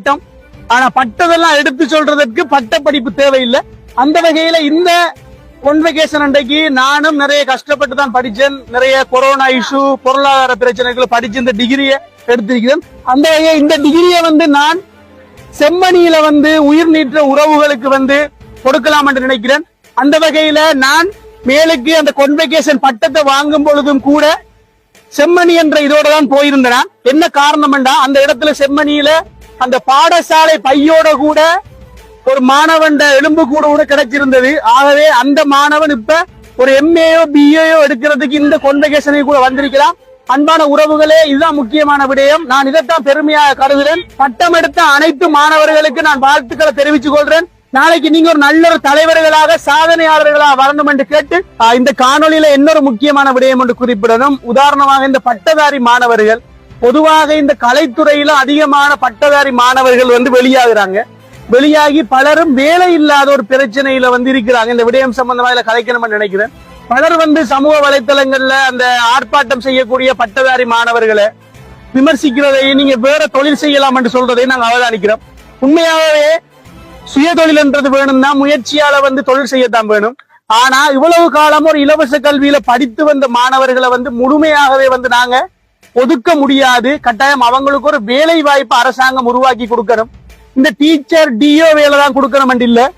பட்டம். ஆனா பட்டதெல்லாம் எடுத்து சொல்றதற்கு பட்ட படிப்பு தேவையில்லை. அந்த வகையில இந்த கொன்வெகேஷன் அன்றைக்கு நானும் நிறைய கஷ்டப்பட்டு தான் படிச்சேன் நிறைய கொரோனா இஷ்யூ பொருளாதார பிரச்சனைகள் படிச்சு இந்த டிகிரியை எடுத்திருக்கிறேன். அந்த வகையை இந்த டிகிரியை வந்து நான் செம்மணியில வந்து உயிர் நீற்ற உறவுகளுக்கு வந்து கொடுக்கலாம் என்று நினைக்கிறேன். அந்த வகையில நான் மேலுக்கு அந்த கொன்வெகேஷன் பட்டத்தை வாங்கும் பொழுதும் கூட செம்மணி என்ற இதோட தான் போயிருந்தேன்? என்ன காரணம்டா அந்த இடத்துல செம்மணியில அந்த பாடசாலை பையோட கூட ஒரு மாணவன் எலும்பு கூட கூட கிடைச்சிருந்தது. ஆகவே அந்த மாணவன் இப்ப ஒரு எம்ஏயோ பிஏயோ எடுக்கிறதுக்கு இந்த கொன்வகேஷனை கூட வந்திருக்கலாம். அன்பான உறவுகளே இதுதான் முக்கியமான விடயம். நான் இதைத்தான் பெருமையாக கருதுகிறேன். பட்டம் எடுத்த அனைத்து மாணவர்களுக்கு நான் வாழ்த்துக்களை தெரிவித்துக் கொள்றேன் நாளைக்கு நீங்க ஒரு நல்ல ஒரு தலைவர்களாக சாதனையாளர்களாக வரணும் என்று கேட்டு இந்த காணொலியில இன்னொரு முக்கியமான விடயம் என்று குறிப்பிடணும். உதாரணமாக இந்த பட்டதாரி மாணவர்கள் பொதுவாக இந்த கலைத்துறையில அதிகமான பட்டதாரி மாணவர்கள் வந்து வெளியாகிறாங்க. வெளியாகி பலரும் வேலை இல்லாத ஒரு பிரச்சனையில வந்து இருக்கிறாங்க. இந்த விடயம் சம்பந்தமா இதுல கலைக்கணும்னு நினைக்கிறேன். பலர் வந்து சமூக வலைத்தளங்கள்ல அந்த ஆர்ப்பாட்டம் செய்யக்கூடிய பட்டதாரி மாணவர்களை விமர்சிக்கிறதையும் நீங்க வேற தொழில் செய்யலாம் என்று சொல்றதையும் நாங்க அவதானிக்கிறோம். உண்மையாகவே சுய என்றது வேணும்னா முயற்சியால வந்து தொழில் செய்யத்தான் வேணும். ஆனா இவ்வளவு காலம் ஒரு இலவச கல்வியில படித்து வந்த மாணவர்களை வந்து முழுமையாகவே வந்து நாங்க ஒதுக்க முடியாது. கட்டாயம் அவங்களுக்கு ஒரு வேலை வாய்ப்பு அரசாங்கம் உருவாக்கி கொடுக்கணும். இந்த டீச்சர் டிஓ வேலை தான் கொடுக்கணும் இல்ல